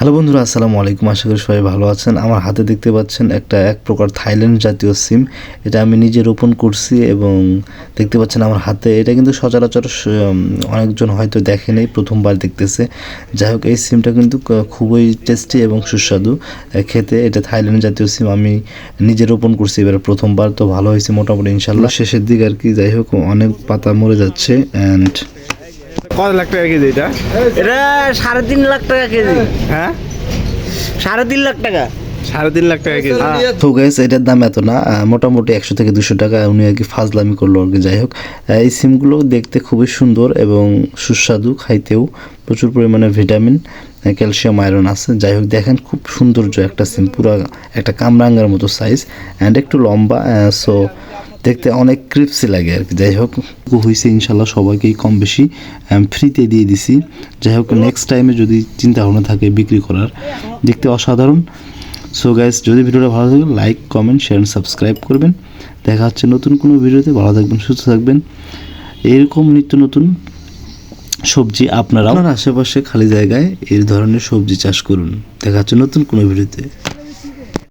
Hello বন্ধুরা, আসসালামু আলাইকুম। আশা করি সবাই ভালো আছেন। আমার হাতে দেখতে পাচ্ছেন একটা এক প্রকার থাইল্যান্ড জাতীয় সিম। এটা আমি নিজে রোপণ করছি এবং দেখতে পাচ্ছেন আমার হাতে। এটা কিন্তু সচরাচর অনেকজন হয়তো দেখেনি প্রথমবার দেখতেছে। যাই হোক, এই সিমটা কিন্তু খুবই টেস্টি এবং সুস্বাদু। খেতে এটা থাইল্যান্ড জাতীয় সিম। আমি নিজে রোপণ করছি এবার প্রথমবার, তো ভালো হয়েছে মোটামুটি, ইনশাল্লাহ। শেষের দিকে আর কি, যাই হোক, অনেক পাতা মরে যাচ্ছে। অ্যান্ড কত লাখ টাকা কেজি এটা? এটা সাড়ে তিন লাখ টাকা কেজি। হ্যাঁ? সাড়ে তিন লাখ টাকা। সাড়ে তিন লাখ টাকা কেজি। তো গাইস এটার দাম এত না মোটামুটি একশো থেকে দুশো টাকা। উনি আর কি ফাজলামি করল আর কি যাই হোক। এই সিমগুলো দেখতে খুবই সুন্দর এবং সুস্বাদু খাইতেও প্রচুর পরিমাণে ভিটামিন ক্যালসিয়াম আয়রন আছে। যাই হোক দেখেন খুব সৌন্দর্য একটা সিম পুরো একটা কামরাঙ্গার মতো সাইজ অ্যান্ড একটু লম্বা সো দেখতে অনেক ক্রিপসি লাগে আর কি। যাই হোক হয়েছে ইনশাল্লাহ সবাইকেই কম বেশি ফ্রিতে দিয়ে দিছি। যাই হোক নেক্সট টাইমে যদি চিন্তা ভাবনা থাকে বিক্রি করার দেখতে অসাধারণ। সো গাইস যদি ভিডিওটা ভালো লাগে লাইক কমেন্ট শেয়ার সাবস্ক্রাইব করবেন। দেখা হচ্ছে নতুন কোনো ভিডিওতে ভালো থাকবেন সুস্থ থাকবেন। এরকম নিত্য নতুন সবজি আপনারা আপনার আশেপাশে খালি জায়গায় এই ধরনের সবজি চাষ করুন। দেখা হচ্ছে নতুন কোনো ভিডিওতে।